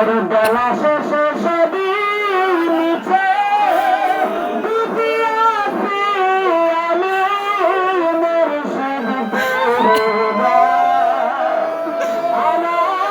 আর বেলা শেষে সেদিন নিচে আমার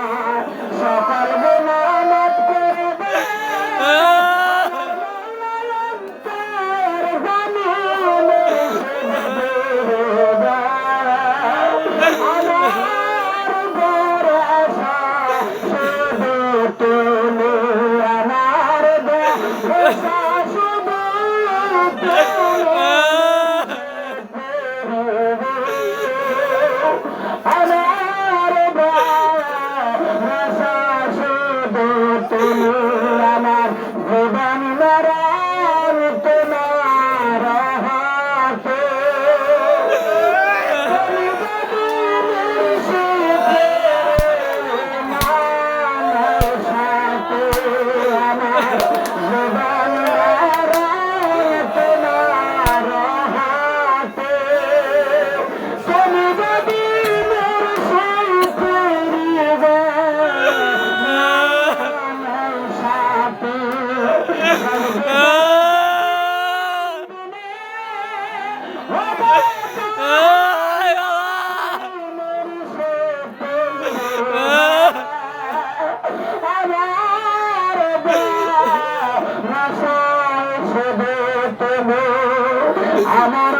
ah. আমার